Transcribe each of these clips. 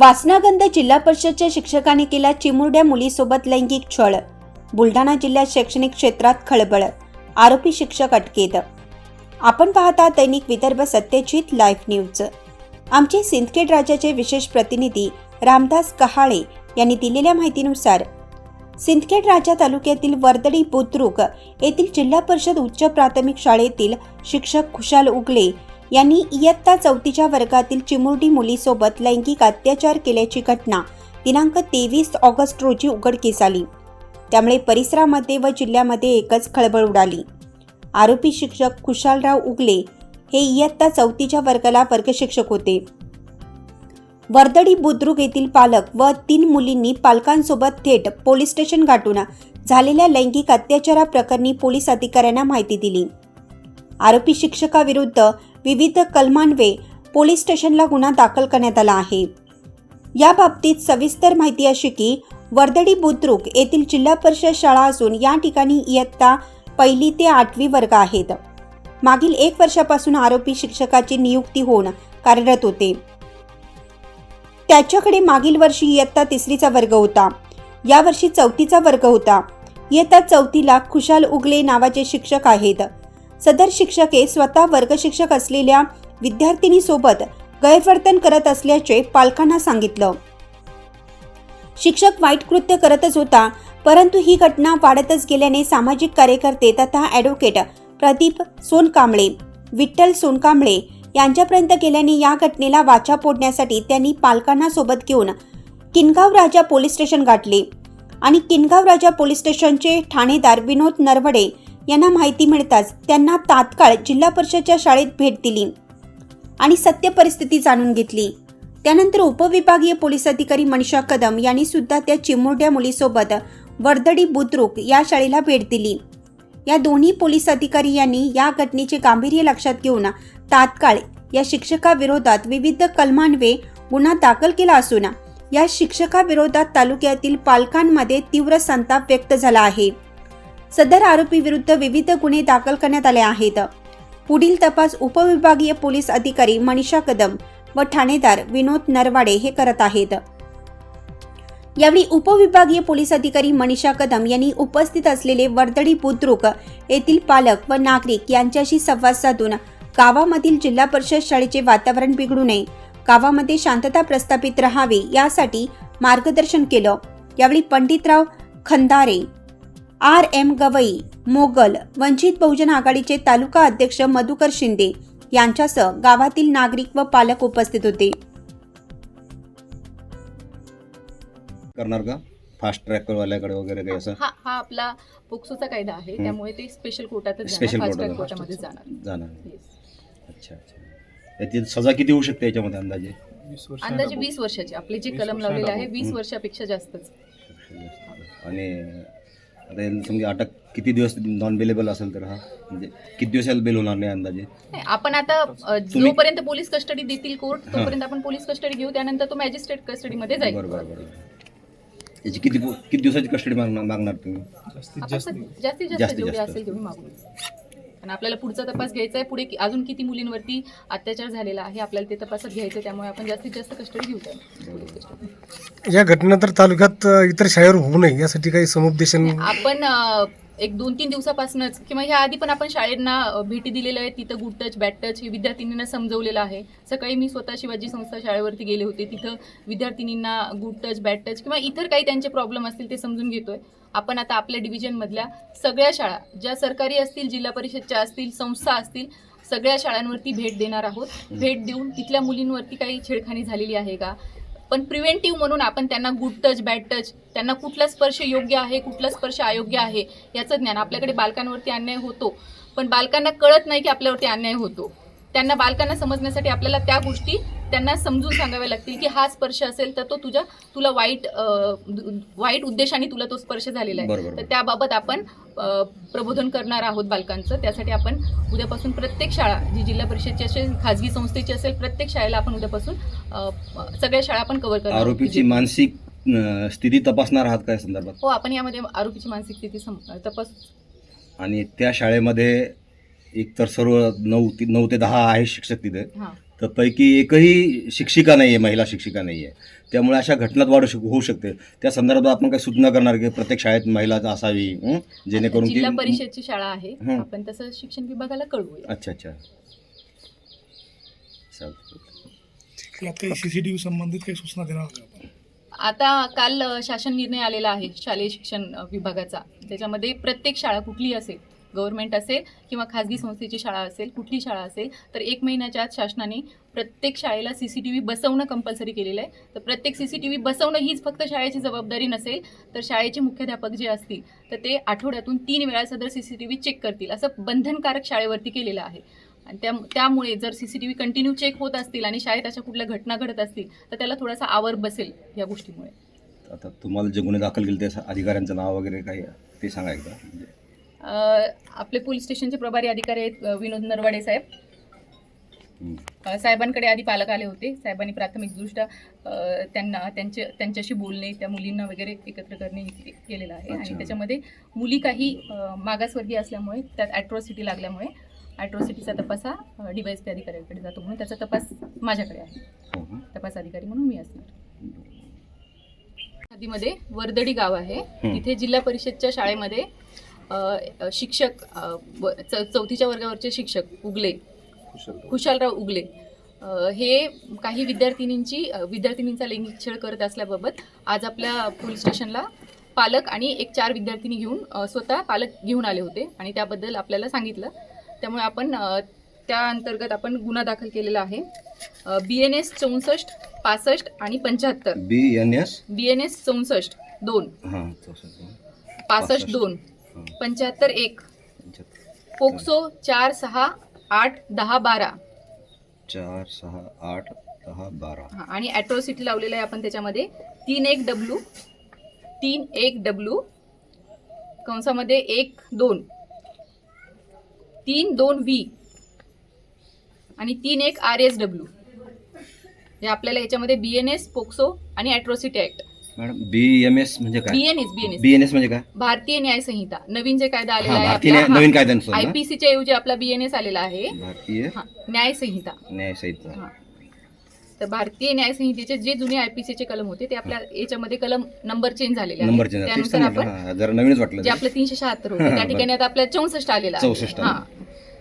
वासनागंध जिल्हा परिषदच्या शिक्षकाने केला चिमुरड्या मुलीसोबत लैंगिक छळ. बुलढाणा जिल्ह्यात शैक्षणिक क्षेत्रात खळबळ. आरोपी शिक्षक अटकेत. आपण पाहता दैनिक विदर्भ सत्यजित लाईव्ह न्यूज. आमचे सिंदखेड राज्याचे विशेष प्रतिनिधी रामदास कहाळे यांनी दिलेल्या माहितीनुसार सिंदखेड राजा तालुक्यातील वर्दडी बुद्रुक येथील जिल्हा परिषद उच्च प्राथमिक शाळेतील शिक्षक खुशाल उगले यांनी इयत्ता चौथीच्या वर्गातील चिमुरडी मुलीसोबत लैंगिक अत्याचार केल्याची घटना दिनांक तेवीस ऑगस्ट रोजी उघडकीस आली. त्यामुळे परिसरामध्ये व जिल्ह्यामध्ये एकच खळबळ उडाली. आरोपी शिक्षक खुशालराव उगले हे इयत्ता चौथीच्या वर्गाला वर्गशिक्षक होते. वर्दडी बुद्रुक येथील पालक व तीन मुलींनी पालकांसोबत थेट पोलीस स्टेशन गाठून झालेल्या लैंगिक अत्याचाराप्रकरणी पोलीस अधिकाऱ्यांना माहिती दिली. आरोपी शिक्षकाविरुद्ध विविध कलमान्वे पोलीस स्टेशनला गुन्हा दाखल करण्यात आला आहे. या बाबतीत सविस्तर माहिती अशी की वर्दडी बुद्रुक येथील जिल्हा परिषद शाळा असून या ठिकाणी इयत्ता पहिली ते आठवी वर्ग आहेत. मागील एक वर्षापासून आरोपी शिक्षकाची नियुक्ती होऊन कार्यरत होते. त्याच्याकडे मागील वर्षी इयत्ता तिसरीचा वर्ग होता. यावर्षी चौथीचा वर्ग होता. इयत्ता चौथीला खुशाल उगले नावाचे शिक्षक आहेत. सदर शिक्षके स्वतः वर्गशिक्षक असलेल्या विद्यार्थिनीसोबत गैरवर्तन करत असल्याचे पालकांना सांगितलं. शिक्षक वाईट कृत्य करतच होता परंतु ही घटना वाढतच गेल्याने सामाजिक कार्यकर्ते तथा ॲडव्होकेट प्रदीप सोनकांबळे विठ्ठल सोनकांबळे यांच्यापर्यंत गेल्याने या घटनेला वाचा फोडण्यासाठी त्यांनी पालकांना सोबत घेऊन किनगाव राजा पोलीस स्टेशन गाठले. आणि किनगाव राजा पोलीस स्टेशनचे ठाणेदार विनोद नरवडे यांना माहिती मिळताच त्यांना तात्काळ जिल्हा परिषदच्या शाळेत भेट दिली आणि सत्य परिस्थिती जाणून घेतली. त्यानंतर उपविभागीय पोलीस अधिकारी मनीषा कदम यांनी सुद्धा त्या चिमुरड्या मुलीसोबत वर्दडी बुद्रुक या शाळेला भेट दिली. या दोन्ही पोलीस अधिकारी यांनी या घटनेचे गांभीर्य लक्षात घेऊन तात्काळ या शिक्षकाविरोधात विविध कलमांवे गुन्हा दाखल केला असून या शिक्षकाविरोधात तालुक्यातील पालकांमध्ये तीव्र संताप व्यक्त झाला आहे. सदर आरोपी विरुद्ध विविध गुन्हे दाखल करण्यात आले आहेत. पुढील तपास उपविभागीय पोलीस अधिकारी मनीषा कदम व ठाणेदार विनोद नरवाडे हे करत आहेत. यावेळी उपविभागीय पोलीस अधिकारी मनीषा कदम यांनी उपस्थित असलेले वर्दडी बुद्रुक येथील पालक व नागरिक यांच्याशी संवाद साधून गावामधील जिल्हा परिषद शाळेचे वातावरण बिघडू नये गावामध्ये शांतता प्रस्थापित राहावी यासाठी मार्गदर्शन केलं. यावेळी पंडितराव खंदारे आर एम गवई मोगल वंचित बहुजन आघाडीचे तालुका अध्यक्ष मधुकर शिंदे यांच्यासह गावातील नागरिक व पालक उपस्थित होते. करणार का? फास्ट ट्रॅकवाल्याकडे वगैरे काही असं? हा हा आपला पोक्सोचा कायदा आहे. हं. त्यामुळे ते स्पेशल कोर्टातच स्पेशल जाणार. फास्ट कोर्टात कोर्टामध्ये जाणार. अच्छा अच्छा. याची सजा किती होऊ शकते याच्यामध्ये अंदाजे? अंदाजे वीस वर्षाचे. आपले जे कलम लावलेले आहे वीस वर्षापेक्षा जास्तच. आणि आता याला समजा अटक किती दिवस नॉन बेलेबल असेल तर हा? म्हणजे किती दिवस याला बेल होणार नाही अंदाजे? नाही, आपण आता अ, जोपर्यंत पोलीस कस्टडी देतील कोर्ट तोपर्यंत आपण पोलीस कस्टडी घेऊ त्यानंतर तो मॅजिस्ट्रेट कस्टडीमध्ये जाईल. बरोबर बरोबर याची किती किती दिवसाची कस्टडी मागणार मागणार तुम्ही? आपण जास्तीत जास्त जास्तीत जेवढे जास्त. असेल तेवढी मागू. आणि आपल्याला पुढचा तपास घ्यायचा आहे पुढे कि- अजून किती मुलींवरती अत्याचार झालेला आहे आपल्याला ते तपासात घ्यायचं आहे, त्यामुळे आपण जास्तीत जास्त कस्टडी घेऊ त्या पोलीस कस्टडी या घटना तर तालुक्यात अ, इतर शाळेवर होऊ नये यासाठी काही समुपदेशन आपण अ, एक दोन तीन दिवसापासूनच किंवा ह्या आधी पण आपण शाळेंना भेटी दिलेल्या आहेत. तिथं गुड टच बॅड टच हे विद्यार्थिनींना समजवलेलं आहे. सकाळी मी स्वतः शिवाजी संस्था शाळेवरती गेले होते. तिथं विद्यार्थिनींना गुड टच बॅड टच किंवा इतर काही त्यांचे प्रॉब्लेम असतील ते समजून घेतोय. आपण आता आपल्या डिव्हिजनमधल्या सगळ्या शाळा ज्या सरकारी असतील जिल्हा परिषदच्या असतील संस्था असतील सगळ्या शाळांवरती भेट देणार आहोत. भेट देऊन तिथल्या मुलींवरती काही छेडखानी झालेली आहे का? पण प्रिव्हेंटिव्ह म्हणून आपण त्यांना गुड टच बॅड टच त्यांना कुठला स्पर्श योग्य आहे कुठला स्पर्श अयोग्य आहे याचं ज्ञान आपल्याकडे बालकांवरती अन्याय होतो. पण बालकांना कळत नाही की आपल्यावरती अन्याय होतो. त्यांना बालकांना समजण्यासाठी आपल्याला त्या गोष्टी त्यांना समजून सांगाव्या लागतील की हा स्पर्श असेल तर तो तुझ्या तुला वाईट वाईट उद्देशाने तुला तो स्पर्श झालेला आहे. तर त्याबाबत आपण प्रबोधन करणार आहोत बालकांचं. त्यासाठी आपण उद्यापासून प्रत्येक शाळा जी जिल्हा परिषदची असेल खाजगी संस्थेची असेल प्रत्येक शाळेला आपण उद्यापासून सगळ्या शाळा आपण कव्हर करणार. आरोपीची मानसिक स्थिती तपासणार आहात काय संदर्भात? हो आपण यामध्ये आरोपीची मानसिक स्थिती तपास आणि त्या शाळेमध्ये एक तर सर्व नऊ ते नऊ ते दहा आहे शिक्षक तिथे. हां. तर पैकी एकही शिक्षिका नाही आहे महिला शिक्षिका नाही आहे त्यामुळे अशा घटनात वाढ शक होऊ शकते. त्या संदर्भात आपण काही सूचना करणार की प्रत्येक शाळेत महिला असावी हं? जेणेकरून जिल्हा की परिषदची शाळा आहे. हं. आपण तसं शिक्षण विभागाला कळवूया. अच्छा अच्छा. चालतं यात काही सीसीटीव्ही संबंधित काही सूचना देणार आहोत का आपण? आता काल अ, शासन निर्णय आलेला आहे शालेय शिक्षण अ, विभागाचा. त्याच्यामध्ये प्रत्येक शाळा कुठलीही असेल गव्हर्नमेंट असेल किंवा खाजगी संस्थेची शाळा असेल कुठली शाळा असेल तर एक महिन्याच्या आत शासनाने प्रत्येक शाळेला सी सी टी व्ही बसवणं कंपल्सरी केलेलं आहे. तर प्रत्येक सी सी टी व्ही बसवणं हीच फक्त शाळेची जबाबदारी नसेल तर शाळेचे मुख्याध्यापक जे असतील तर ते आठवड्यातून तीन वेळा सदर C C T V check करतील. असं बंधनकारक शाळेवरती केलेलं आहे. आणि त्या त्यामुळे जर C C T V continue check होत असतील आणि शाळेत अशा कुठल्या घटना घडत असतील तर त्याला थोडासा आवर बसेल या गोष्टीमुळे. आता तुम्हाला जे गुन्हे दाखल केले त्या अधिकाऱ्यांचं नाव वगैरे काही ते सांगा एकदा. म्हणजे आपले पोलीस स्टेशनचे प्रभारी अधिकारी आहेत विनोद नरवाडे साहेब. साहेबांकडे आधी पालक आले होते. साहेबांनी प्राथमिकदृष्ट्या त्यांना त्यांचे त्यांच्याशी बोलणे त्या मुलींना वगैरे एकत्र करणे केलेलं आहे. आणि. त्याच्यामध्ये मुली काही मागासवर्गीय असल्यामुळे त्यात ॲट्रॉसिटी लागल्यामुळे ॲट्रॉसिटीचा तपास हा डी वाय एस पी अधिकाऱ्यांकडे जातो म्हणून त्याचा तपास माझ्याकडे आहे. हो? तपास अधिकारी म्हणून मी असणार. नदीमध्ये वर्दडी गाव आहे. तिथे जिल्हा परिषदच्या शाळेमध्ये शिक्षक चौथीच्या वर्गावरचे शिक्षक उगले. खुशालराव उगले. हे काही विद्यार्थिनींची विद्यार्थिनींचा लैंगिक छळ करत असल्याबाबत आज आपल्या पोलीस स्टेशनला पालक आणि एक चार विद्यार्थिनी घेऊन स्वतः पालक घेऊन आले होते आणि त्याबद्दल आपल्याला सांगितलं. त्यामुळे आपण त्या अंतर्गत आपण गुन्हा दाखल केलेला आहे. बी एन एस चौसष्ट पासष्ट आणि पंच्याहत्तर. B N S? B N S चौसष्ट दोन. पासष्ट. दोन. पंच्याहत्तर एक. पोक्सो चार सहा आठ दहा बारा. चार सहा आठ दहा बारा. हा, आणि ॲट्रॉसिटी लावलेलं आहे आपण त्याच्यामध्ये. तीन एक डब्ल्यू तीन एक डब्ल्यू कंसामध्ये एक दोन. तीन दोन व्ही. आणि तीन एक आर एस डब्ल्यू हे आपल्याला याच्यामध्ये बी एन एस पोक्सो आणि atrocity act madam B M S म्हणजे काय? म्हणजे काय? भारतीय न्याय संहिता. नवीन जे कायदा आलेला हा आहे भारतीय न्याय- नवीन कायद्यानुसार ना? आयपीसीच्या ऐवजी आपला बी एन एस आलेला आहे. भारतीय हा, न्याय संहिता. न्याय संहिता. हा. तर भारतीय न्याय संहितेचे जे जुने आयपीसीचे कलम होते ते आपल्या याच्यामध्ये कलम नंबर चेंज झालेले आहेत. नंबर त्यानुसार आपण जरा नवीनच वाटलं जे आपलं तीनशे शहात्तर होते त्या ठिकाणी आता आपल्या चौसष्ट आलेला आहे. 64 हा.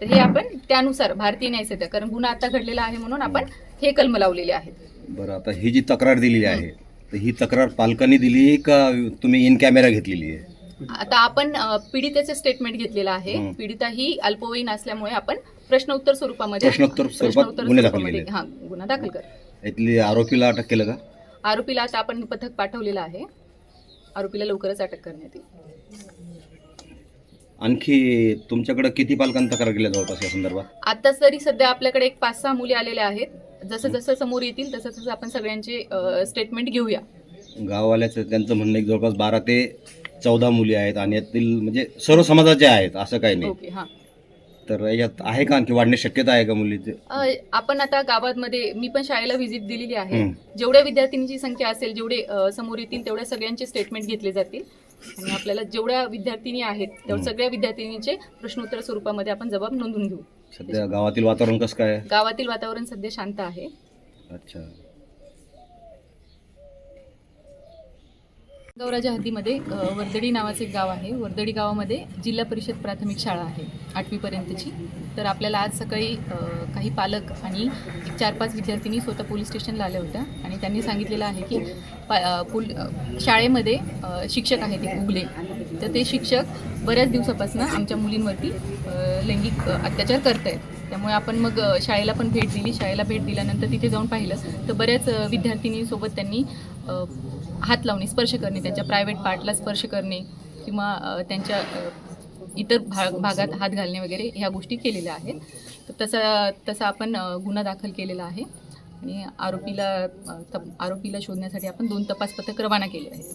तर हे आपण त्यानुसार भारतीय न्याय संहिता कारण गुन्हा आता घडलेला आहे म्हणून आपण हे कलम लावलेले आहेत. बरं आता ही जी तक्रार दिलेली आहे तर ही तक्रार पालकांनी दिली का तुम्ही इन कॅमेरा घेतलेली आहे? आता आपण पीडितेचे स्टेटमेंट घेतलेलं आहे. पीडिता ही अल्पवयीन असल्यामुळे आपण प्रश्नोत्तर स्वरूपामध्ये प्रश्नोत्तर स्वरूपात गुन्हे दाखल केले. हा गुन्हा दाखल कर. इथली आरोपीला अटक केलं का? आरोपीला आता आपण पथक पाठवलेलं आहे. आरोपीला लवकरच अटक करण्यात येईल. आणखी तुमच्याकडे किती पालकांनी तक्रार केल्या जवळपास या संदर्भात? आता तरी सध्या आपल्याकडे एक पाच सहा मुली आलेल्या आहेत. जसं जसं समोर येतील तसं तसं आपण सगळ्यांचे स्टेटमेंट घेऊया. गाववाल्याचं त्यांचं म्हणणं आहे की जवळपास बारा ते चौदा मुली आहेत आणि यातील म्हणजे सर्व समाजाचे आहेत असं काही नाही. ओके हां. तर याच्यात आहे का आणखी वाढण्याची शक्यता आहे का मुलीचे? अ, आपण आता गावामध्ये मी पण शाळेला व्हिजिट दिलेली आहे. जेवढ्या विद्यार्थिनीची संख्या असेल जेवढे अ, समोर येतील तेवढ्या सगळ्यांचे स्टेटमेंट घेतले जातील. आणि आपल्याला जेवढ्या विद्यार्थिनी आहेत तेवढ्या. सगळ्या विद्यार्थिनीचे प्रश्नोत्तर स्वरूपामध्ये आपण जबाब नोंदवून घेऊ. सध्या गावातील वातावरण कसं काय? आहे? गावातील वातावरण सध्या शांत आहे. अच्छा. गौराच्या हद्दीमध्ये अ, वर्दडी नावाचे एक गाव आहे. वर्दडी गावामध्ये जिल्हा परिषद प्राथमिक शाळा आहे आठवीपर्यंतची. तर आपल्याला आज सकाळी अ, काही पालक आणि एक चार पाच विद्यार्थिनी स्वतः पोलीस स्टेशनला आल्या होत्या. आणि त्यांनी सांगितलेलं आहे की पा अ, पुल अ, शाळेमध्ये अ, शिक्षक आहेत एक उगले. तर ते शिक्षक बऱ्याच दिवसापासून आमच्या मुलींवरती लैंगिक अत्याचार करत आहेत त्यामुळे आपण मग शाळेला पण भेट दिली. शाळेला भेट दिल्यानंतर तिथे जाऊन पाहिलं. तर बऱ्याच विद्यार्थिनींसोबत त्यांनी हात लावणे स्पर्श करणे त्यांच्या प्रायव्हेट पार्टला स्पर्श करणे किंवा त्यांच्या इतर भाग भागात हात घालणे वगैरे ह्या गोष्टी केलेल्या आहेत. तर तसा तसा आपण गुन्हा दाखल केलेला आहे. आणि आरोपीला तप आरोपीला शोधण्यासाठी आपण दोन तपास पथक रवाना केले आहेत.